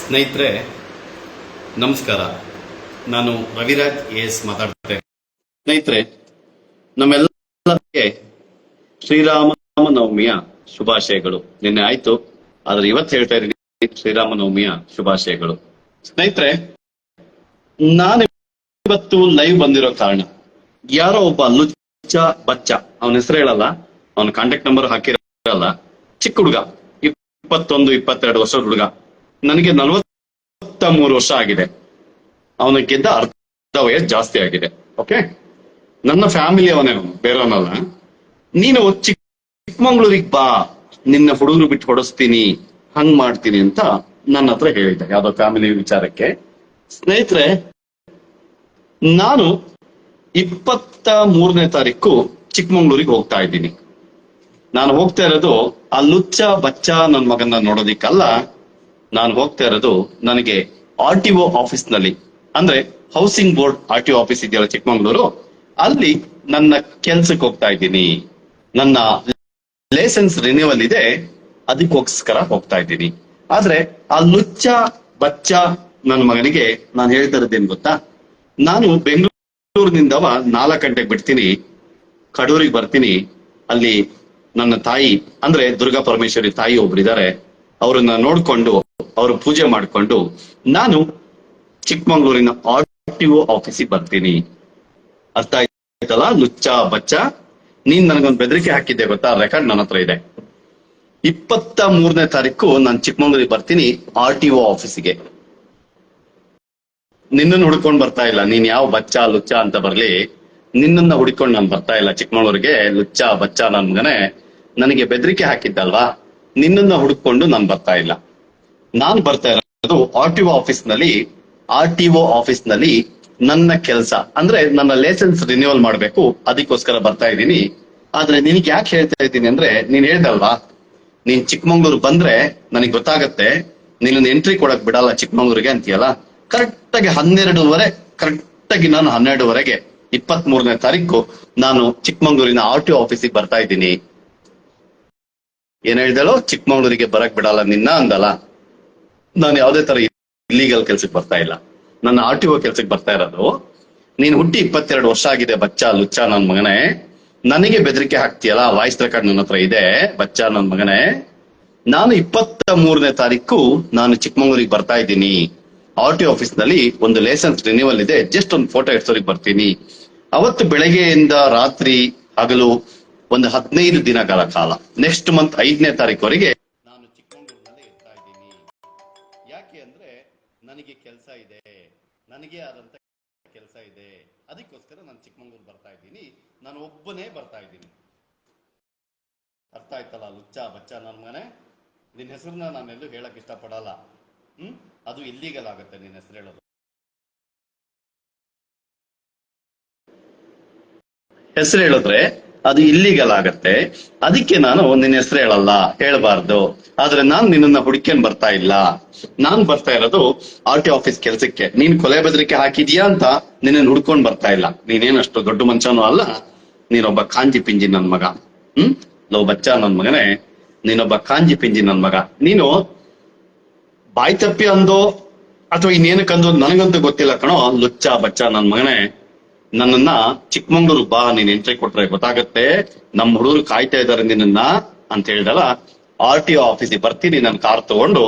ಸ್ನೇಹಿತರೆ, ನಮಸ್ಕಾರ. ನಾನು ರವಿರಾಜ್ ಎಸ್ ಮಾತಾಡ್ತೇನೆ. ಸ್ನೇಹಿತರೆ, ನಮ್ಮೆಲ್ಲರಿಗೆ ಶ್ರೀರಾಮ ನವಮಿಯ ಶುಭಾಶಯಗಳು. ನಿನ್ನೆ ಆಯ್ತು, ಆದ್ರೆ ಇವತ್ತು ಹೇಳ್ತಾ ಇದ್ದೀನಿ ಶ್ರೀರಾಮನವಮಿಯ ಶುಭಾಶಯಗಳು. ಸ್ನೇಹಿತರೆ, ನಾನು ಇವತ್ತು ಲೈವ್ ಬಂದಿರೋ ಕಾರಣ, ಯಾರೋ ಒಬ್ಬ ಲುಚ್ಚ ಬಚ್ಚ, ಅವನ ಹೆಸರು ಹೇಳಲ್ಲ, ಅವನ ಕಾಂಟ್ಯಾಕ್ಟ್ ನಂಬರ್ ಹಾಕಿರಲ್ಲ, ಚಿಕ್ಕ ಹುಡುಗ, ಇಪ್ಪತ್ತೊಂದು, ಇಪ್ಪತ್ತೆರಡು ವರ್ಷದ ಹುಡುಗ. ನನಗೆ ನಲವತ್ತ ಮೂರು ವರ್ಷ ಆಗಿದೆ. ಅವನಕ್ಕಿಂತ ಅರ್ಧ ವಯಸ್ ಜಾಸ್ತಿ ಆಗಿದೆ. ಓಕೆ ನನ್ನ ಫ್ಯಾಮಿಲಿ ಅವನೇ ಬೇರೆಯವನಲ್ಲ. ನೀನು ಚಿಕ್ಕ ಚಿಕ್ಕಮಂಗ್ಳೂರಿಗೆ ಬಾ. ನಿನ್ನ ಹುಡುಗರು ಬಿಟ್ಟು ಹೊಡಿಸ್ತೀನಿ. ಹಂಗ್ ಮಾಡ್ತೀನಿ ಅಂತ ನನ್ನ ಹತ್ರ ಹೇಳಿದ್ದೆ. ಯಾವ್ದೋ ಫ್ಯಾಮಿಲಿ ವಿಚಾರಕ್ಕೆ. ಸ್ನೇಹಿತರೆ, ನಾನು ಇಪ್ಪತ್ತ ಮೂರನೇ ತಾರೀಕು ಚಿಕ್ಕಮಂಗ್ಳೂರಿಗೆ ಹೋಗ್ತಾ ಇದ್ದೀನಿ. ನಾನು ಹೋಗ್ತಾ ಇರೋದು ಆ ಲುಚ್ಚ ಬಚ್ಚ ನನ್ನ ಮಗನ ನೋಡೋದಿಕ್ಕಲ್ಲ. ನಾನು ಹೋಗ್ತಾ ಇರೋದು ನನಗೆ ಆರ್ ಟಿ ಒ ಆಫೀಸ್ನಲ್ಲಿ ಅಂದ್ರೆ housing board R T O office ಇದೆಯಲ್ಲ ಚಿಕ್ಕಮಂಗ್ಳೂರು? ಅಲ್ಲಿ ನನ್ನ ಕೆಲ್ಸಕ್ಕೆ ಹೋಗ್ತಾ ಇದ್ದೀನಿ. ನನ್ನ ಲೈಸೆನ್ಸ್ ರಿನ್ಯೂವಲ್ ಇದೆ, ಅದಕ್ಕೋಸ್ಕರ ಹೋಗ್ತಾ ಇದ್ದೀನಿ. ಆದ್ರೆ ಆ ಲುಚ್ಚ ಬಚ್ಚ ನನ್ನ ಮಗನಿಗೆ ನಾನು ಹೇಳ್ತಾ ಇರೋದೇನ್ ಗೊತ್ತಾ? ನಾನು ಬೆಂಗಳೂರಿನಿಂದವ ನಾಲ್ಕು ಗಂಟೆಗೆ ಬಿಡ್ತೀನಿ, ಕಡೂರಿಗೆ ಬರ್ತೀನಿ. ಅಲ್ಲಿ ನನ್ನ ತಾಯಿ, ಅಂದ್ರೆ ದುರ್ಗಾ ಪರಮೇಶ್ವರಿ ತಾಯಿ ಒಬ್ರಿದ್ದಾರೆ. ಅವ್ರನ್ನ ನೋಡ್ಕೊಂಡು ಅವ್ರ ಪೂಜೆ ಮಾಡ್ಕೊಂಡು, ನಾನು ಚಿಕ್ಕಮಂಗ್ಳೂರಿನ ಆರ್ ಟಿ ಒ ಆಫೀಸಿಗೆ ಬರ್ತೀನಿ. ಅರ್ಥ ಆಯ್ತಲ್ಲ ನುಚ್ಚ ಬಚ್ಚ? ನೀನ್ ನನಗೊಂದು ಬೆದರಿಕೆ ಹಾಕಿದ್ದೆ ಗೊತ್ತಾ? ರೆಕಾರ್ಡ್ ನನ್ನ ಹತ್ರ ಇದೆ. ಇಪ್ಪತ್ತ ಮೂರನೇ ತಾರೀಕು ನಾನು ಚಿಕ್ಕಮಂಗ್ಳೂರಿಗೆ ಬರ್ತೀನಿ ಆರ್ ಟಿ ಒ ಆಫೀಸಿಗೆ ನಿನ್ನನ್ನು ಹುಡ್ಕೊಂಡ್ ಬರ್ತಾ ಇಲ್ಲ. ನೀನ್ ಯಾವ ಬಚ್ಚ, ಲುಚ್ಚ ಅಂತ ಬರ್ಲಿ. ನಿನ್ನನ್ನ ಹುಡ್ಕೊಂಡು ನಾನು ಬರ್ತಾ ಇಲ್ಲ ಚಿಕ್ಕಮಂಗ್ಳೂರಿಗೆ. ಲುಚ್ಚ, ಬಚ್ಚ ನನ್ಗನೆ ನನಗೆ ಬೆದರಿಕೆ ಹಾಕಿದ್ದಲ್ವಾ? ನಿನ್ನನ್ನ ಹುಡ್ಕೊಂಡು ನಾನು ಬರ್ತಾ ಇಲ್ಲ. ನಾನ್ ಬರ್ತಾ ಇರೋದು ಆರ್ ಟಿ ಒ ಆಫೀಸ್ನಲ್ಲಿ ಆರ್ ಟಿ ಒ ಆಫೀಸ್ನಲ್ಲಿ ನನ್ನ ಕೆಲಸ. ಅಂದ್ರೆ ನನ್ನ ಲೈಸೆನ್ಸ್ ರಿನ್ಯೂವಲ್ ಮಾಡ್ಬೇಕು, ಅದಕ್ಕೋಸ್ಕರ ಬರ್ತಾ ಇದ್ದೀನಿ. ಆದ್ರೆ ನಿನಗೆ ಯಾಕೆ ಹೇಳ್ತಾ ಇದ್ದೀನಿ ಅಂದ್ರೆ, ನೀನ್ ಹೇಳ್ದಲ್ವಾ? ನೀನ್ ಚಿಕ್ಕಮಂಗ್ಳೂರ್ ಬಂದ್ರೆ ನನಗೆ ಗೊತ್ತಾಗತ್ತೆ ನಿನ್ನ ಎಂಟ್ರಿ ಕೊಡಕ್ ಬಿಡಲ್ಲ ಚಿಕ್ಕಮಂಗ್ಳೂರಿಗೆ ಅಂತೀಯಲ್ಲ? ಕರೆಕ್ಟ್ ಆಗಿ ಹನ್ನೆರಡುವರೆ ಕರೆಕ್ಟ್ ಆಗಿ ನಾನು ಹನ್ನೆರಡುವರೆಗೆ ಇಪ್ಪತ್ತ್ ಮೂರನೇ ತಾರೀಕು ನಾನು ಚಿಕ್ಕಮಂಗ್ಳೂರಿನ ಆರ್ ಟಿ ಆಫೀಸಿಗೆ ಬರ್ತಾ ಇದ್ದೀನಿ. ಏನ್ ಹೇಳ್ದಳು? ಚಿಕ್ಕಮಂಗ್ಳೂರಿಗೆ ಬರಕ್ ಬಿಡಲ್ಲ ನಿನ್ನ ಅಂದಲ್ಲ. ನಾನು ಯಾವುದೇ ತರ ಇಲ್ಲೀಗಲ್ ಕೆಲ್ಸಕ್ಕೆ ಬರ್ತಾ ಇಲ್ಲ. ನನ್ನ ಆರ್ ಟಿ ಒ ಕೆಲ್ಸಕ್ಕೆ ಬರ್ತಾ ಇರೋದು, ನೀನ್ ಹುಟ್ಟಿ ಇಪ್ಪತ್ತೆರಡು ವರ್ಷ ಆಗಿದೆ ಬಚ್ಚ, ಲುಚ್ಚ ನನ್ ಮಗನೇ. ನನಗೆ ಬೆದರಿಕೆ ಹಾಕ್ತೀಯಲ್ಲ ವಾಯ್ಸ್ ರೆಕಾರ್ಡ್ ನನ್ನ ಹತ್ರ ಇದೆ, ಬಚ್ಚ ನನ್ ಮಗನೇ. ನಾನು ಇಪ್ಪತ್ತ ಮೂರನೇ ತಾರೀಕು ನಾನು ಚಿಕ್ಕಮಂಗ್ಳೂರಿಗೆ ಬರ್ತಾ ಇದ್ದೀನಿ. ಆರ್ ಟಿ ಆಫೀಸ್ನಲ್ಲಿ ಒಂದು ಲೈಸೆನ್ಸ್ ರಿನ್ಯೂವಲ್ ಇದೆ ಜಸ್ಟ್ ಒಂದು ಫೋಟೋ ಎಡ್ಸೋರಿಗೆ ಬರ್ತೀನಿ. ಅವತ್ತು ಬೆಳಗ್ಗೆಯಿಂದ ರಾತ್ರಿ ಹಗಲು ಒಂದು ಹದಿನೈದು ದಿನಗಳ ಕಾಲ ನೆಕ್ಸ್ಟ್ ಮಂತ್ ಐದನೇ ತಾರೀಕುವರೆಗೆ ನನಗೆ ಆದಂತ ಕೆಲಸ ಇದೆ. ಅದಕ್ಕೋಸ್ಕರ ನಾನು ಚಿಕ್ಕಮಂಗ್ಳೂರು ಬರ್ತಾ ಇದ್ದೀನಿ. ನಾನು ಒಬ್ಬನೇ ಬರ್ತಾ ಇದ್ದೀನಿ. ಅರ್ಥ ಆಯ್ತಲ್ಲ, ಲುಚ್ಚ ಬಚ್ಚ ನನ್ ಮನೆ ನಿನ್ನ ಹೆಸರನ್ನ ನಾನೆಲ್ಲೂ ಹೇಳಕ್ ಇಷ್ಟಪಡಲ್ಲ. ಹ್ಮ್? ಅದು ಇಲ್ಲಿಗಲ್ ಆಗುತ್ತೆ ನಿನ್ನ ಹೆಸರು ಹೇಳೋದು. ಹೆಸರು ಹೇಳಿದ್ರೆ ಅದು ಇಲ್ಲಿಗಲ್ ಆಗತ್ತೆ. ಅದಕ್ಕೆ ನಾನು ನಿನ್ನ ಹೆಸರು ಹೇಳಲ್ಲ, ಹೇಳ್ಬಾರ್ದು. ಆದ್ರೆ ನಾನ್ ನಿನ್ನನ್ನ ಹುಡ್ಕೊಂಡ್ ಬರ್ತಾ ಇಲ್ಲ. ನಾನ್ ಬರ್ತಾ ಇರೋದು ಆರ್ ಟಿ ಆಫೀಸ್ ಕೆಲ್ಸಕ್ಕೆ. ನೀನ್ ಕೊಲೆ ಬೆದರಿಕೆ ಹಾಕಿದ್ಯಾ ಅಂತ ನಿನ್ನ ಹುಡ್ಕೊಂಡ್ ಬರ್ತಾ ಇಲ್ಲ. ನೀನೇನಷ್ಟು ದೊಡ್ಡ ಮಂಚನೂ ಅಲ್ಲ. ನೀನೊಬ್ಬ ಕಾಂಜಿ ಪಿಂಜಿ ನನ್ ಮಗ. ಹ್ಮ್? ಲವ್ ಬಚ್ಚ ನನ್ ಮಗನೇ. ನೀನೊಬ್ಬ ಕಾಂಜಿ ಪಿಂಜಿ ನನ್ ಮಗ. ನೀನು ಬಾಯ್ತಪ್ಪಿ ಅಂದೋ ಅಥವಾ ಇನ್ನೇನಕ್ಕಂದು ನನಗಂತೂ ಗೊತ್ತಿಲ್ಲ ಕಣೋ. ಲುಚ್ಚ, ಬಚ್ಚ ನನ್ ಮಗನೇ. ನನ್ನನ್ನ ಚಿಕ್ಕಮಂಗ್ಳೂರು ಬಾ, ನೀನ್ ಎಂಟ್ರಿ ಕೊಟ್ರೆ ಗೊತ್ತಾಗತ್ತೆ. ನಮ್ಮ ಹುಡುಗರು ಕಾಯ್ತಾ ಇದಾರೆ ನಿನ್ನನ್ನ ಅಂತ ಹೇಳ್ದಲ್ಲ ಆರ್ ಟಿ ಆಫೀಸಿಗೆ ಬರ್ತೀನಿ ನನ್ನ ಕಾರ್ ತಗೊಂಡು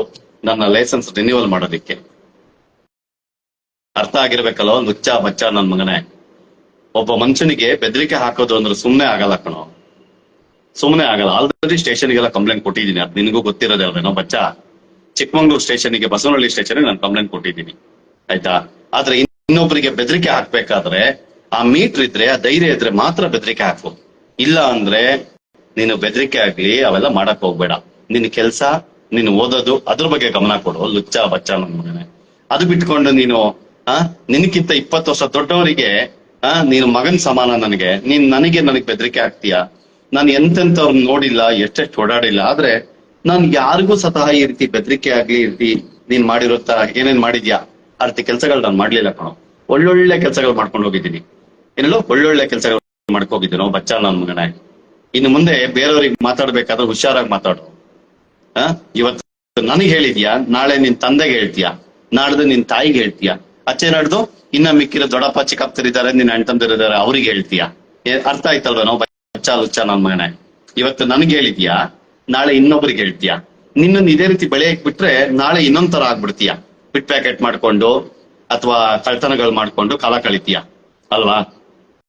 ನನ್ನ ಲೈಸೆನ್ಸ್ ರಿನ್ಯೂವಲ್ ಮಾಡೋದಿಕ್ಕೆ. ಅರ್ಥ ಆಗಿರ್ಬೇಕಲ್ಲ ಲುಚ್ಚ ಬಚ್ಚ ನನ್ ಮಗನೇ. ಒಬ್ಬ ಮನುಷ್ಯನಿಗೆ ಬೆದರಿಕೆ ಹಾಕೋದು ಅಂದ್ರೆ ಸುಮ್ಮನೆ ಆಗಲ್ಲ ಕಣೋ. ಸುಮ್ನೆ ಆಗಲ್ಲ. ಆಲ್ರೆಡಿ ಸ್ಟೇಷನ್ಗೆಲ್ಲ ಕಂಪ್ಲೇಂಟ್ ಕೊಟ್ಟಿದ್ದೀನಿ. ಅದು ನಿನಗೂ ಗೊತ್ತಿರೋದೇ ಅಲ್ವೇನೋ ಬಚ್ಚ? ಚಿಕ್ಕಮಂಗ್ಳೂರು ಸ್ಟೇಷನ್ಗೆ ಬಸವನಹಳ್ಳಿ ಸ್ಟೇಷನ್ಗೆ ನಾನು ಕಂಪ್ಲೇಂಟ್ ಕೊಟ್ಟಿದ್ದೀನಿ. ಆಯ್ತಾ? ಆದ್ರೆ ಇನ್ನೊಬ್ಬರಿಗೆ ಬೆದರಿಕೆ ಹಾಕ್ಬೇಕಾದ್ರೆ ಆ ಮೀಟರ್ ಇದ್ರೆ, ಆ ಧೈರ್ಯ ಇದ್ರೆ ಮಾತ್ರ ಬೆದರಿಕೆ ಹಾಕು ಇಲ್ಲ ಅಂದ್ರೆ ನೀನು ಬೆದರಿಕೆ ಆಗ್ಲಿ, ಅವೆಲ್ಲ ಮಾಡಕ್ ಹೋಗ್ಬೇಡ. ನಿನ್ ಕೆಲ್ಸ, ನೀನು ಓದೋದು, ಅದ್ರ ಬಗ್ಗೆ ಗಮನ ಕೊಡು. ಲುಚ್ಚ ಬಚ್ಚ ನನ್ ಅದು ಬಿಟ್ಕೊಂಡು ನೀನು, ಆ, ನಿನ್ಕಿಂತ ಇಪ್ಪತ್ತು ವರ್ಷ ದೊಡ್ಡವರಿಗೆ, ಆ, ನೀನು ಮಗನ್ ಸಮಾನ ನನಗೆ. ನೀನ್ ನನಗೆ ನನಗೆ ಬೆದರಿಕೆ ಆಗ್ತೀಯಾ ನಾನು ಎಂತೆಂತವ್ರನ್ನ ನೋಡಿಲ್ಲ, ಎಷ್ಟೆಷ್ಟು ಓಡಾಡಿಲ್ಲ. ಆದ್ರೆ ನಾನ್ ಯಾರಿಗೂ ಸತಹ ಈ ರೀತಿ ಬೆದರಿಕೆ ಆಗ್ಲಿ, ಈ ರೀತಿ ನೀನ್ ಮಾಡಿರೋ ತರ ಏನೇನ್ ಮಾಡಿದ್ಯಾ? ಆ ರೀತಿ ಕೆಲ್ಸಗಳು ನಾನು ಮಾಡ್ಲಿಲ್ಲ ಕಣೋ. ಒಳ್ಳೊಳ್ಳೆ ಕೆಲ್ಸಗಳು ಮಾಡ್ಕೊಂಡು ಹೋಗಿದ್ದೀನಿ. ಏನೇಳೋ ಒಳ್ಳೊಳ್ಳೆ ಕೆಲ್ಸಗಳು ನಾವು ಬಚ್ಚ ನನ್ನ ಮಗನೇ ಇನ್ನು ಮುಂದೆ ಬೇರೆಯವ್ರಿಗೆ ಮಾತಾಡ್ಬೇಕಾದ್ರೆ ಹುಷಾರಾಗಿ ಮಾತಾಡು. ಆ? ಇವತ್ತು ನನಗೆ ಹೇಳಿದ್ಯಾ? ನಾಳೆ ನಿನ್ ತಂದೆಗೆ ಹೇಳ್ತೀಯಾ? ನಾಡ್ದು ನಿನ್ ತಾಯಿಗೆ ಹೇಳ್ತೀಯಾ? ಅಚ್ಚೆ ನಾಡ್ದು ಇನ್ನ ಮಿಕ್ಕಿರೋ ದೊಡ್ಡಪ್ಪ ಚಿಕ್ಕಪ್ಪರಿದ್ದಾರೆ ನಿನ್ನ ಅಣ್ತಂದಿರಿದ್ದಾರೆ ಅವ್ರಿಗೆ ಹೇಳ್ತೀಯಾ? ಅರ್ಥ ಆಯ್ತಲ್ವ ನಾವು ಬಚ್ಚ ಲುಚ್ಚ ನನ್ ಮಗನೇ ಇವತ್ತು ನನ್ಗೆ ಹೇಳಿದ್ಯಾ? ನಾಳೆ ಇನ್ನೊಬ್ರಿಗೆ ಹೇಳ್ತೀಯಾ? ನಿನ್ನನ್ನು ಇದೇ ರೀತಿ ಬೆಳೆಯಕ್ ಬಿಟ್ರೆ ನಾಳೆ ಇನ್ನೊಂದ್ ತರ ಆಗ್ಬಿಡ್ತೀಯ? ಬಿಟ್ ಪ್ಯಾಕೆಟ್ ಮಾಡ್ಕೊಂಡು ಅಥವಾ ಕಳ್ತನಗಳು ಮಾಡ್ಕೊಂಡು ಕಾಲ ಕಳಿತೀಯ? ಅಲ್ವಾ?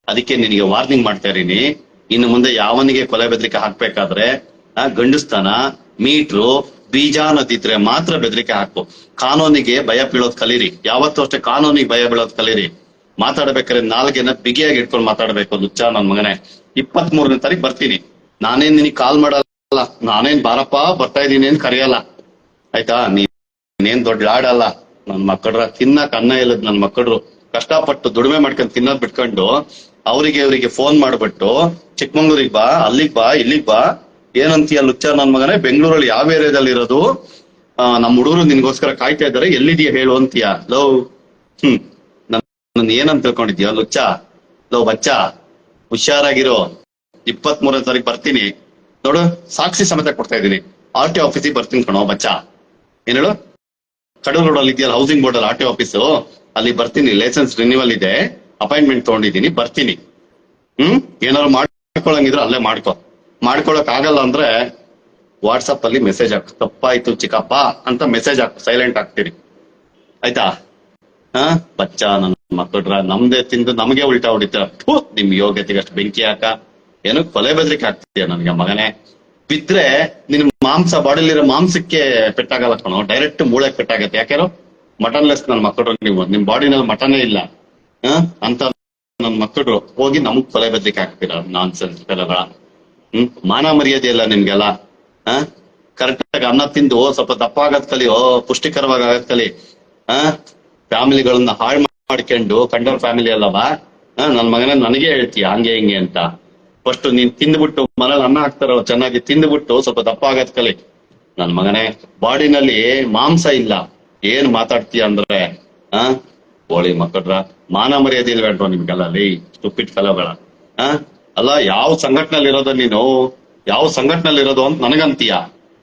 ಅದಕ್ಕೆ ನಿನಗೆ ವಾರ್ನಿಂಗ್ ಮಾಡ್ತಾ ಇದೀನಿ ಇನ್ನು ಮುಂದೆ ಯಾವನಿಗೆ ಕೊಲೆ ಬೆದರಿಕೆ ಹಾಕ್ಬೇಕಾದ್ರೆ ಗಂಡಸ್ತಾನ, ಮೀಟ್ರು, ಬೀಜ ಅನ್ನೋದಿದ್ರೆ ಮಾತ್ರ ಬೆದರಿಕೆ ಹಾಕು. ಕಾನೂನಿಗೆ ಭಯ ಬೀಳೋದ್ ಕಲೀರಿ. ಯಾವತ್ತೂ ಅಷ್ಟೇ ಕಾನೂನಿಗೆ ಭಯ ಬೀಳೋದ್ ಕಲೀರಿ. ಮಾತಾಡ್ಬೇಕಾದ್ರೆ ನಾಲ್ಗೆನ ಬಿಗಿಯಾಗಿ ಇಟ್ಕೊಂಡು ಮಾತಾಡ್ಬೇಕು ನುಚ್ಚ ನನ್ ಮಗನೇ. ಇಪ್ಪತ್ತ್ ಮೂರನೇ ತಾರೀಕು ಬರ್ತೀನಿ. ನಾನೇನ್ ನಿನಗೆ ಕಾಲ್ ಮಾಡಲ್ಲ. ನಾನೇನ್ ಬಾರಪ್ಪ, ಬರ್ತಾ ಇದೀನಿ ಏನ್ ಕರೆಯಲ್ಲ. ಆಯ್ತಾ? ನೀನೇನ್ ದೊಡ್ಡ ಆಡಲ್ಲ ನನ್ ಮಕ್ಕಳ ತಿನ್ನಕ್ ಅನ್ನ ಇಲ್ಲದ್ ನನ್ ಮಕ್ಕಳು ಕಷ್ಟಪಟ್ಟು ದುಡಿಮೆ ಮಾಡ್ಕೊಂಡ್ ತಿನ್ನೋದ್ ಬಿಟ್ಕೊಂಡು ಅವರಿಗೆ ಇವರಿಗೆ ಫೋನ್ ಮಾಡ್ಬಿಟ್ಟು, ಚಿಕ್ಕಮಂಗ್ಳೂರಿಗೆ ಬಾ, ಅಲ್ಲಿಗ್ ಬಾ, ಇಲ್ಲಿಗ್ ಬಾ, ಏನಂತೀಯ ಲುಚ್ಚ ನನ್ ಮಗನೇ, ಬೆಂಗಳೂರಲ್ಲಿ ಯಾವ ಏರಿಯಾದಲ್ಲಿ ಇರೋದು? ನಮ್ಮ ನಮ್ ಹುಡುಗರು ನಿನ್ಗೋಸ್ಕರ ಕಾಯ್ತಾ ಇದ್ದಾರೆ, ಎಲ್ಲಿದೆಯಾ ಹೇಳು ಅಂತೀಯ? ಲವ್ ಹ್ಮ್, ನನ್ ಏನಂತ ತಿಳ್ಕೊಂಡಿದ್ಯಾ ಲುಚ್ಚ? ಲವ್ ಬಚ್ಚ, ಹುಷಾರಾಗಿರೋ ಇಪ್ಪತ್ ಮೂರನೇ ತಾರೀಕು ಬರ್ತೀನಿ. ನೋಡು, ಸಾಕ್ಷಿ ಸಮೇತ ಕೊಡ್ತಾ ಇದ್ದೀನಿ. ಆರ್ ಟಿ ಆಫೀಸಿಗೆ ಬರ್ತೀನಿ ಕಣೋ, ಬಚ್ಚ. ಏನ್ ಹೇಳು? ಕಡೂರು ರೋಡಲ್ಲಿ ಇದೆಯಲ್ಲ ಹೌಸಿಂಗ್ ಬೋರ್ಡ್ ಅಲ್ಲಿ ಆರ್ ಟಿ ಆಫೀಸು, ಅಲ್ಲಿ ಬರ್ತೀನಿ ಲೈಸೆನ್ಸ್ ರಿನ್ಯೂವಲ್ ಇದೆ. ಅಪಾಯಿಂಟ್ಮೆಂಟ್ ತಗೊಂಡಿದ್ದೀನಿ, ಬರ್ತೀನಿ. ಹ್ಮ್? ಏನಾದ್ರು ಮಾಡ್ಕೊಳಂಗಿದ್ರೆ ಅಲ್ಲೇ ಮಾಡ್ಕೊ. ಮಾಡ್ಕೊಳಕ್ ಆಗಲ್ಲ ಅಂದ್ರೆ ವಾಟ್ಸಪ್ ಅಲ್ಲಿ ಮೆಸೇಜ್ ಹಾಕು. ತಪ್ಪಾಯ್ತು ಚಿಕ್ಕಪ್ಪ ಅಂತ ಮೆಸೇಜ್ ಹಾಕು ಸೈಲೆಂಟ್ ಹಾಕ್ತೀರಿ. ಆಯ್ತಾ? ಹಾ? ಬಚ್ಚ, ನನ್ನ ಮಕ್ಕಳ್ರ ನಮ್ದೇ ತಿಂದು ನಮಗೆ ಉಲ್ಟಾ ಹೊಡಿತೀರ. ನಿಮ್ ಯೋಗ್ಯತೆಗೆ ಅಷ್ಟು ಬೆಂಕಿ ಹಾಕ. ಏನು ಕೊಲೆ ಬೆದರಿಕೆ ಹಾಕ್ತಿದ್ಯ ನನ್ಗೆ ಮಗನೇ? ಬಿದ್ರೆ ನಿನ್ ಮಾಂಸ, ಬಾಡಿಲಿರೋ ಮಾಂಸಕ್ಕೆ ಪೆಟ್ಟಾಗಲ್ಲ ಕಣೋ. ಡೈರೆಕ್ಟ್ ಮೂಳೆ ಪೆಟ್ಟಾಗತ್ತೆ. ಯಾಕೆರೋ ಮಟನ್ ಲೆಸ್ ನನ್ನ ಮಕ್ಕಳು ನೀವು, ನಿಮ್ ಬಾಡಿನಲ್ಲಿ ಮಟನೇ ಇಲ್ಲ. ಅಂತ ನನ್ ಮಕ್ಕಳು ಹೋಗಿ ನಮಗ್ ಕೊಲೆ ಬದ್ಲಿಕ್ಕೆ ಹಾಕ್ತೀರ ನಾನ್ ಸೆನ್ಸ್ ಕೆಲಗಳ ಹ್ಮ್? ಮಾನ ಮರ್ಯಾದೆ ಇಲ್ಲ ನಿಮ್ಗೆಲ್ಲ. ಹ? ಕರೆಕ್ಟ್ ಆಗಿ ಅನ್ನ ತಿಂದು ಸ್ವಲ್ಪ ದಪ್ಪ ಆಗದ್ ಕಲಿ, ಓ, ಪುಷ್ಟಿಕರವಾಗ ಆಗದ್ ಕಲಿ. ಹ? ಫ್ಯಾಮಿಲಿಗಳನ್ನ ಹಾಳು ಮಾಡ್ಕೊಂಡು, ಕಂಡೋರ್ ಫ್ಯಾಮಿಲಿ ಅಲ್ಲವಾ? ನನ್ ಮಗನ ನನಗೆ ಹೇಳ್ತೀಯ, ಹಂಗೆ, ಹಿಂಗೆ ಅಂತ. ಫಸ್ಟ್ ನೀನ್ ತಿಂದ್ಬಿಟ್ಟು, ಮನೇಲಿ ಅನ್ನ ಹಾಕ್ತಾರಲ್ಲ, ಚೆನ್ನಾಗಿ ತಿಂದ್ಬಿಟ್ಟು, ಸ್ವಲ್ಪ ದಪ್ಪ ಆಗದ್ ಕಲಿ. ನನ್ ಮಗನೇ, ಬಾಡಿನಲ್ಲಿ ಮಾಂಸ ಇಲ್ಲ. ಏನ್ ಮಾತಾಡ್ತೀಯ ಅಂದ್ರೆ, ಹ? ಹೋಳಿ ಮಕ್ಕಳ್ರ ಮಾನ ಮರ್ಯಾದೆ ಇಲ್ವೇನ್ರೋ ನಿಮ್ಗೆಲ್ಲ? ಅಲ್ಲಿ ಸ್ಟುಪಿಟ್ ಫೆಲೋಗಳ ಹ ಅಲ್ಲ, ಯಾವ ಸಂಘಟನೆಯಲ್ಲಿ ಇರೋದು ನೀನು? ಯಾವ ಸಂಘಟನೆಯಲ್ಲಿ ಇರೋದು ಅಂತ ನನಗಂತೀಯ.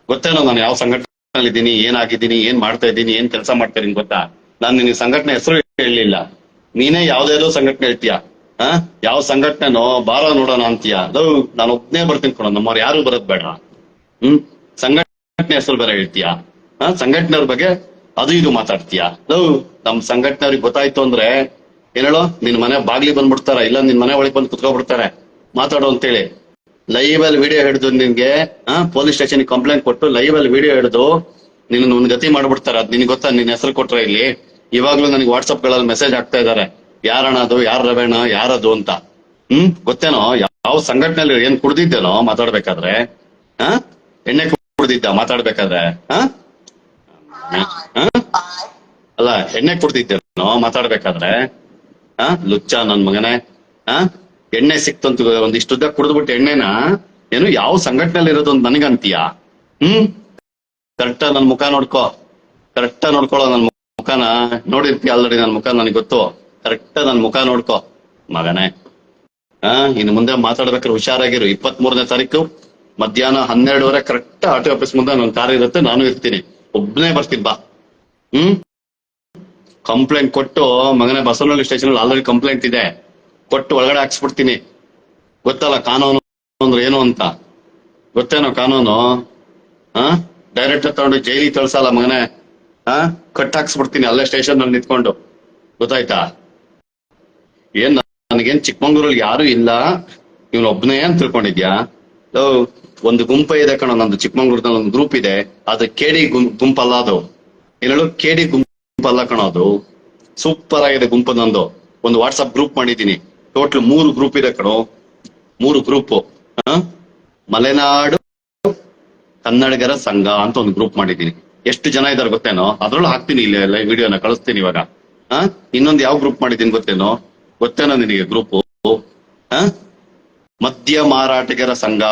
ಗೊತ್ತೇನೋ ನಾನು ಯಾವ ಸಂಘಟನೆಯಲ್ಲಿ ಇದ್ದೀನಿ, ಏನಾಗಿದ್ದೀನಿ, ಏನ್ ಮಾಡ್ತಾ ಇದ್ದೀನಿ, ಏನ್ ಕೆಲಸ ಮಾಡ್ತಾ ಗೊತ್ತಾ? ನಾನು ನಿನ್ನ ಸಂಘಟನೆ ಹೆಸರು ಹೇಳಲಿಲ್ಲ. ನೀನೇ ಯಾವ್ದಾದ್ರು ಸಂಘಟನೆ ಹೇಳ್ತೀಯ. ಆ? ಯಾವ ಸಂಘಟನೆನೋ ಬಾರ ನೋಡೋಣ ಅಂತೀಯ. ಅದು ನಾನು ಒಬ್ನೇ ಬರ್ತೀನಿ ಕೊಡೋ ನಮ್ಮವ್ರು ಯಾರು ಬರೋದ್ ಬೇಡ. ಹ್ಮ್? ಸಂಘಟನೆ ಹೆಸರು ಬೇರೆ ಹೇಳ್ತೀಯ. ಹ ಸಂಘಟನೆಯವ್ರ ಬಗ್ಗೆ ಅದು ಇದು ಮಾತಾಡ್ತೀಯ. ಅದು ನಮ್ ಸಂಘಟನೆಯವ್ರಿಗೆ ಗೊತ್ತಾಯ್ತು ಅಂದ್ರೆ ಹೇಳೋ? ನಿನ್ ಮನೆ ಬಾಗ್ಲಿ ಬಂದ್ಬಿಡ್ತಾರ, ಇಲ್ಲ ನಿನ್ ಮನೆ ಒಳಗೆ ಬಂದು ಕುತ್ಕೊಬಿಡ್ತಾರೆ. ಮಾತಾಡು ಅಂತೇಳಿ. ಲೈವ್ ಅಲ್ಲಿ ವಿಡಿಯೋ ಹಿಡಿದು ನಿನ್ಗೆ ಪೊಲೀಸ್ ಸ್ಟೇಷನ್ ಕಂಪ್ಲೇಂಟ್ ಕೊಟ್ಟು ಲೈವ್ ಅಲ್ಲಿ ವಿಡಿಯೋ ಹಿಡಿದು ನಿನ್ನ ಒಂದ್ ಗತಿ ಮಾಡ್ಬಿಡ್ತಾರೆ. ಅದ್ ನಿನ್ ಗೊತ್ತಾ? ನಿನ್ ಹೆಸರು ಕೊಟ್ರೆ ಇಲ್ಲಿ. ಇವಾಗ್ಲೂ ನನಗೆ ವಾಟ್ಸ್ಆಪ್ಗಳಲ್ಲಿ ಮೆಸೇಜ್ ಆಗ್ತಾ ಇದಾರೆ. ಯಾರಣ ಅದು, ಯಾರ ರವೇಣ, ಯಾರದು ಅಂತ. ಹ್ಮ್? ಗೊತ್ತೇನೋ? ಯಾವ ಸಂಘಟನೆಯಲ್ಲಿ ಏನ್ ಕುಡ್ದಿದ್ದೇನೋ ಮಾತಾಡ್ಬೇಕಾದ್ರೆ ಹ ಎಣ್ಣೆ ಕುಡ್ದಿದ್ದ ಮಾತಾಡ್ಬೇಕಾದ್ರೆ ಹ? ಅಲ್ಲ, ಎಣ್ಣೆ ಕುಡ್ದಿದ್ದೇನೋ ಮಾತಾಡ್ಬೇಕಾದ್ರೆ ಲುಚ್ಚ ನನ್ ಮಗನೇ. ಆ? ಎಣ್ಣೆ ಸಿಕ್ತಂತ ಒಂದಿಷ್ಟು ಉದ್ದ ಕುಡಿದ್ಬಿಟ್ಟು ಎಣ್ಣೆನ ಏನು ಯಾವ ಸಂಘಟನೆಯಲ್ಲಿ ಇರೋದು ಅಂತ ಹ್ಮ್? ಕರೆಕ್ಟ್ ನನ್ ಮುಖ ನೋಡ್ಕೋ. ಕರೆಕ್ಟ್ ನೋಡ್ಕೊಳ್ಳೋ ನನ್ ಮುಖನ. ನೋಡಿರ್ತೀಯ ಆಲ್ರೆಡಿ ನನ್ ಮುಖ ನನಗೆ ಗೊತ್ತು. ಕರೆಕ್ಟ್ ನನ್ ಮುಖ ನೋಡ್ಕೋ. ಮಗನೇ. ಹಾ ಇನ್ನು ಮುಂದೆ ಮಾತಾಡ್ಬೇಕಾದ್ರೆ ಹುಷಾರಾಗಿರು. ಇಪ್ಪತ್ತ್ ಮೂರನೇ ತಾರೀಕು. ಮಧ್ಯಾಹ್ನ ಹನ್ನೆರಡುವರೆ ಕರೆಕ್ಟ್ ಆಟೋ ಆಫೀಸ್ ಮುಂದೆ ನನ್ನ ಕಾರ್ ಇರುತ್ತೆ. ನಾನು ಇರ್ತೀನಿ. ಒಬ್ನೇ ಬರ್ತೀನಿ, ಬಾ. ಹ್ಮ್? ಕಂಪ್ಲೇಂಟ್ ಕೊಟ್ಟು ಮಗನೇ ಬಸವನಹಳ್ಳಿ ಸ್ಟೇಷನ್ ಅಲ್ಲಿ ಆಲ್ರೆಡಿ ಕಂಪ್ಲೇಂಟ್ ಇದೆ. ಕೊಟ್ಟು ಒಳಗಡೆ ಹಾಕ್ಸ್ಬಿಡ್ತೀನಿ. ಗೊತ್ತಲ್ಲ ಕಾನೂನು ಅಂದ್ರೆ ಏನು ಅಂತ? ಗೊತ್ತೇನೋ ಕಾನೂನು? ಹಾ ಡೈರೆಕ್ಟ್ ತಗೊಂಡು ಜೈಲಿಗೆ ತಳ್ಸಲ್ಲ ಮಗನೇ. ಹಾ ಕಟ್ ಹಾಕ್ಸ್ಬಿಡ್ತೀನಿ ಅಲ್ಲೇ ಸ್ಟೇಷನ್ನಲ್ಲಿ ನಿಂತ್ಕೊಂಡು. ಗೊತ್ತಾಯ್ತಾ? ಏನ್ ನನಗೇನ್ ಚಿಕ್ಕಮಂಗ್ಳೂರಲ್ಲಿ ಯಾರು ಇಲ್ಲ? ಇವನ್ ಒಬ್ನೇ ಅಂತ ತಿಳ್ಕೊಂಡಿದ್ಯಾ? ಒಂದು ಗುಂಪ ಇದೆ ಕಣ, ನಂದು ಚಿಕ್ಕಮಂಗ್ಳೂರ್ನಲ್ಲಿ ಒಂದು ಗ್ರೂಪ್ ಇದೆ. ಅದು ಕೇಡಿ ಗುಂಪಲ್ಲ ಅದು. ಏನೇಳು ಕೇಡಿ ಗುಂಪಲ್ಲ ಕಣ ಅದು. ಸೂಪರ್ ಆಗಿದೆ ಗುಂಪು ನಂದು. ಒಂದು ವಾಟ್ಸಪ್ ಗ್ರೂಪ್ ಮಾಡಿದ್ದೀನಿ. ಟೋಟಲ್ ಮೂರು ಗ್ರೂಪ್ ಇದೆ ಕಣೋ. ಮೂರು ಗ್ರೂಪ್ ಮಲೆನಾಡು, ಕನ್ನಡಿಗರ ಸಂಘ ಅಂತ ಒಂದು ಗ್ರೂಪ್ ಮಾಡಿದ್ದೀನಿ. ಎಷ್ಟು ಜನ ಇದಾರೆ ಗೊತ್ತೇನೋ? ಅದ್ರಲ್ಲಿ ಹಾಕ್ತೀನಿ ಇಲ್ಲಿ ವಿಡಿಯೋನ ಕಳಿಸ್ತೀನಿ ಇವಾಗ. ಹಾ? ಇನ್ನೊಂದು ಯಾವ ಗ್ರೂಪ್ ಮಾಡಿದ್ದೀನಿ ಗೊತ್ತೇನೋ? ಗೊತ್ತೇನೋ ನಿನಗೆ ಗ್ರೂಪ್ ಮದ್ಯ ಮಾರಾಟಗಾರ ಸಂಘ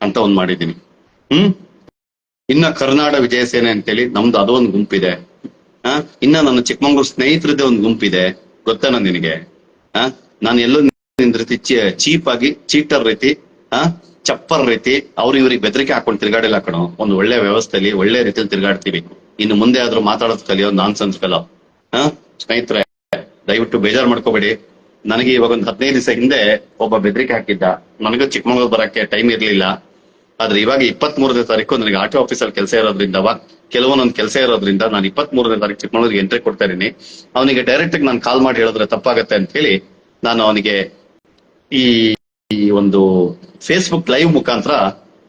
ಅಂತ ಒಂದ್ ಮಾಡಿದ್ದೀನಿ. ಹ್ಮ್? ಇನ್ನ ಕರ್ನಾಡ ವಿಜಯ ಸೇನೆ ಅಂತೇಳಿ ನಮ್ದು ಅದೊಂದು ಗುಂಪಿದೆ. ಇನ್ನ ನನ್ನ ಚಿಕ್ಕಮಂಗ್ಳೂರ್ ಸ್ನೇಹಿತರದ್ದೇ ಒಂದು ಗುಂಪಿದೆ. ಗೊತ್ತೇನೋ ನಿನಗೆ? ಆ? ನಾನು ಎಲ್ಲೋ ನಿನ್ ರೀತಿ ಚೀಪ್ ಆಗಿ, ಚೀಟರ್ ರೀತಿ, ಆ? ಚಪ್ಪರ್ ರೀತಿ ಅವ್ರ ಇವ್ರಿಗೆ ಬೆದರಿಕೆ ಹಾಕೊಂಡು ತಿರ್ಗಾಡಿಲ್ಲ ಕಣೋ. ಒಂದು ಒಳ್ಳೆ ವ್ಯವಸ್ಥೆಯಲ್ಲಿ ಒಳ್ಳೆ ರೀತಿಯಲ್ಲಿ ತಿರ್ಗಾಡ್ತೀವಿ. ಇನ್ನು ಮುಂದೆ ಆದ್ರೂ ಮಾತಾಡೋದ್ ಕಲಿಯೋ ನಾನ್ ಸೆನ್ಸ್ ಕಲೋ ಆ? ಸ್ನೇಹಿತರೆ, ದಯವಿಟ್ಟು ಬೇಜಾರ್ ಮಾಡ್ಕೋಬೇಡಿ. ನನಗೆ ಇವಾಗ ಒಂದು ಹದಿನೈದು ದಿವಸ ಹಿಂದೆ ಒಬ್ಬ ಬೆದರಿಕೆ ಹಾಕಿದ್ದ. ನನಗೂ ಚಿಕ್ಕಮಂಗ್ಳೂರ್ ಬರಕ್ಕೆ ಟೈಮ್ ಇರ್ಲಿಲ್ಲ. ಆದ್ರೆ ಇವಾಗ ಇಪ್ಪತ್ತ್ ಮೂರನೇ ತಾರೀಕು ನನಗೆ ಆಟೋ ಆಫೀಸಲ್ಲಿ ಕೆಲಸ ಇರೋದ್ರಿಂದ ಕೆಲವೊಂದೊಂದು ಕೆಲಸ ಇರೋದ್ರಿಂದ ನಾನು ಇಪ್ಪತ್ತ್ ಮೂರನೇ ತಾರೀಕು ಚಿಕ್ಕಮಗಳೂರಿಗೆ ಎಂಟ್ರಿ ಕೊಡ್ತಾ ಇದೀನಿ ಅವನಿಗೆ ಡೈರೆಕ್ಟ್ ಆಗಿ ನಾನು ಕಾಲ್ ಮಾಡಿ ಹೇಳಿದ್ರೆ ತಪ್ಪಾಗತ್ತೆ ಅಂತ ಹೇಳಿ ನಾನು ಅವನಿಗೆ ಈ ಈ ಒಂದು ಫೇಸ್ಬುಕ್ ಲೈವ್ ಮುಖಾಂತರ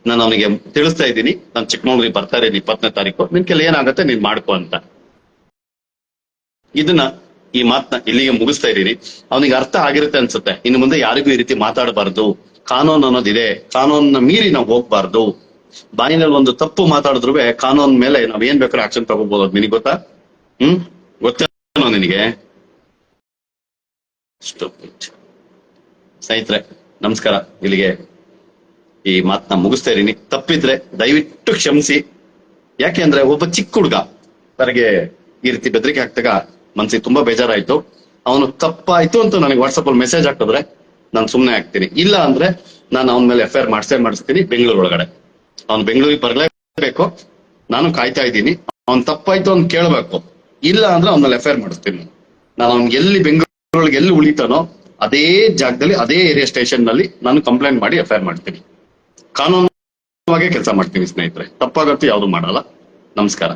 ನಾನು ಅವನಿಗೆ ತಿಳಿಸ್ತಾ ಇದ್ದೀನಿ. ನಾನು ಚಿಕ್ಕಮಗಳೂರಿಗೆ ಬರ್ತಾ ಇದ್ದೀನಿ ಇಪ್ಪತ್ತನೇ ತಾರೀಕು. ನಿನ್ ಕೆಲ ಏನಾಗುತ್ತೆ ನೀನ್ ಮಾಡ್ಕೋ ಅಂತ. ಇದನ್ನ ಈ ಮಾತನ್ನ ಇಲ್ಲಿಗೆ ಮುಗಿಸ್ತಾ ಇದ್ದೀನಿ. ಅವನಿಗೆ ಅರ್ಥ ಆಗಿರುತ್ತೆ ಅನ್ಸುತ್ತೆ. ಇನ್ನು ಮುಂದೆ ಯಾರಿಗೂ ಈ ರೀತಿ ಮಾತಾಡಬಾರ್ದು. ಕಾನೂನು ಅನ್ನೋದಿದೆ. ಕಾನೂನನ್ನ ಮೀರಿ ನಾವು ಹೋಗ್ಬಾರ್ದು. ಬಾಯಿನಲ್ಲಿ ಒಂದು ತಪ್ಪು ಮಾತಾಡಿದ್ರು ಕಾನೂನ್ ಮೇಲೆ ನಾವ್ ಏನ್ ಬೇಕಾದ್ರೆ ಆಕ್ಷನ್ ತಗೋಬಹುದು ಅದ್ ನಿನಗೆ ಗೊತ್ತಾ? ಹ್ಮ್? ಗೊತ್ತೇನೋ ನಿನಗೆ. ಸ್ನೇಹಿತರೆ, ನಮಸ್ಕಾರ. ಇಲ್ಲಿಗೆ ಈ ಮಾತನ್ನ ಮುಗಿಸ್ತಾ ಇದೀನಿ ತಪ್ಪಿದ್ರೆ ದಯವಿಟ್ಟು ಕ್ಷಮಿಸಿ. ಯಾಕೆ ಅಂದ್ರೆ ಒಬ್ಬ ಚಿಕ್ಕ ಹುಡುಗ ನನಗೆ ಈ ರೀತಿ ಬೆದರಿಕೆ ಹಾಕ್ದಾಗ ಮನ್ಸಿಗೆ ತುಂಬಾ ಬೇಜಾರಾಯ್ತು. ಅವನು ತಪ್ಪಾಯ್ತು ಅಂತ ನನಗೆ ವಾಟ್ಸಪ್ ಅಲ್ಲಿ ಮೆಸೇಜ್ ಹಾಕಿದ್ರೆ ನಾನು ಸುಮ್ಮನೆ ಹಾಕ್ತೀನಿ ಇಲ್ಲ ಅಂದ್ರೆ ನಾನು ಅವನ ಮೇಲೆ ಎಫ್ ಐ ಆರ್ ಮಾಡಿಸೇ ಮಾಡಿಸ್ತೀನಿ ಬೆಂಗಳೂರು ಒಳಗಡೆ. ಅವ್ನು ಬೆಂಗಳೂರಿಗೆ ಬರ್ಲೇಬೇಕು. ನಾನು ಕಾಯ್ತಾ ಇದ್ದೀನಿ. ಅವ್ನ್ ತಪ್ಪಾಯ್ತು ಅಂತ ಕೇಳ್ಬೇಕು. ಇಲ್ಲ ಅಂದ್ರೆ ಅವ್ನಲ್ಲಿ ಮೇಲೆ ಎಫ್ ಐ ಆರ್ ಮಾಡಿಸ್ತೀನಿ ನಾನು. ಅವ್ನಿಗೆ ಎಲ್ಲಿ ಬೆಂಗಳೂರೊಳಗೆ ಎಲ್ಲಿ ಉಳಿತಾನೋ ಅದೇ ಜಾಗದಲ್ಲಿ, ಅದೇ ಏರಿಯಾ ಸ್ಟೇಷನ್ನಲ್ಲಿ ನಾನು ಕಂಪ್ಲೇಂಟ್ ಮಾಡಿ ಎಫ್ ಐ ಆರ್ ಮಾಡ್ತೀನಿ. ಕಾನೂನು ಕೆಲಸ ಮಾಡ್ತೀನಿ ಸ್ನೇಹಿತರೆ. ತಪ್ಪಾಗತ್ತೆ ಯಾವ್ದು ಮಾಡಲ್ಲ. ನಮಸ್ಕಾರ.